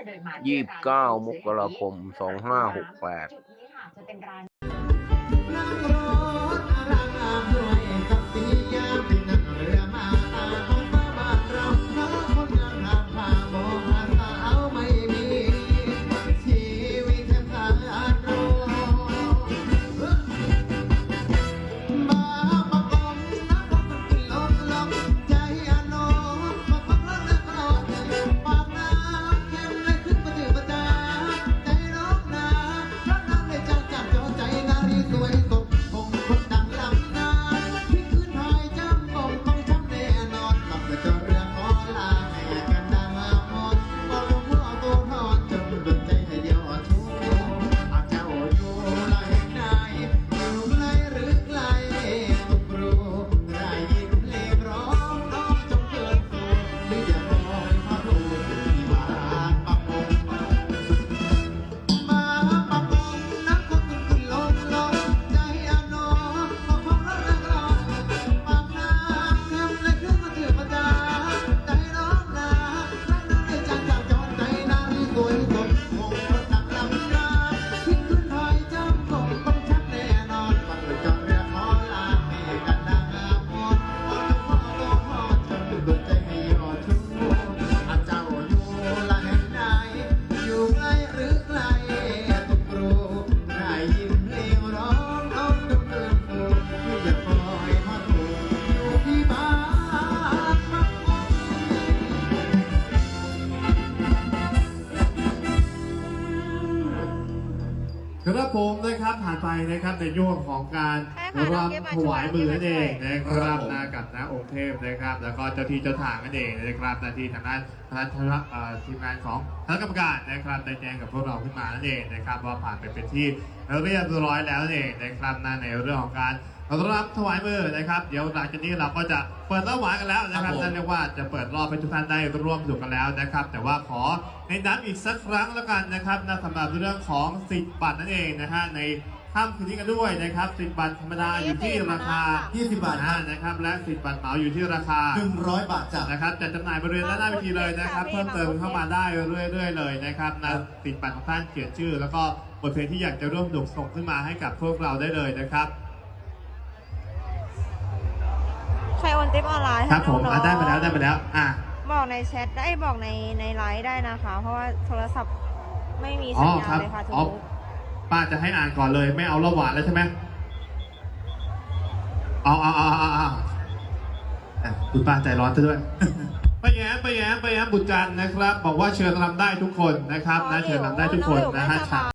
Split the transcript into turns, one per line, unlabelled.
จะเดินมา
ยี่สิบเก้ามกราคมสองห้าหกแปด
ครั
บ
ผมนะครับผ่านไปนะครับในย่วงของการ รำถวายมือนั่นเองนะครับนะกับนะองค์เทพนะครับ แล้วก็เจ้าที่เจ้าทางนั่นเองนะครับหน้าที่ทางด้านทางด้านเอ่อทีมงานของคณะกรรมการนะครับได้แจ้งกับพวกเราขึ้นมานั่นเองนะครับว่าผ่านไปเป็นที่เรียบร้อยแล้วนั่นเองนะครับนะในเรื่องของการรับถวายมือนะครับ เดี๋ยวหลังจากนี้เราก็จะเปิดรอบหวานกันแล้วนะครับนั่นเรียกว่าจะเปิดรอบให้ทุกท่านได้ร่วมสนุกกันแล้วนะครับ แต่ว่าขอในน้ำอีกสักครั้งแล้วกันนะครับนะสำหรับเรื่องของสิทธิ์บัตรนั่นเองนะฮะใน ค่ำคืนนี้กันด้วยนะครับสิทธิ์บัตรธรรมดาอยู่ที่ราคา
20 บาท
นะนะครับ และสิทธิ์บัตรเหมาอยู่ที่ราคา
100 บาทจ้ะ
นะครับจัดจำหน่ายบริเวณด้านหน้าเวทีเลยนะครับ เพิ่มเติมเข้ามาได้เรื่อย ๆ เลยนะครับนะติดบัตรของท่านเขียนชื่อ แล้วก็บทเพลงที่อยากจะร่วมสนุกส่งขึ้นมาให้กับพวกเราได้เลยนะครับ
ใครโอนติปออนไลน์
ครับผม
ให้น้
อะ
องๆ
ได้มาแล้วได้มาแล้วอะ
บอกในแชทได้บอกในในไลน์ได้นะคะ เพราะว่าโทรศัพท์ไม่มี
อ๋
สั
อ
ญญา
ครั
ณ
บ
เลยค่ะทุก
อ๋อ
คน
ป้าจะให้อ่านก่อนเลย ไม่เอาระหวานแล้วใช่ไหมเอาเอาเอาเอาเอาอะคุณป้าใจร้อนซะด้วยป้าแย้มป้าแย้มป้าแย้มบุตรจันทร์นะครับ บอกว่าเชิญรำได้ทุกคนนะครับนะเชิญรำได้ทุกคนนะฮะ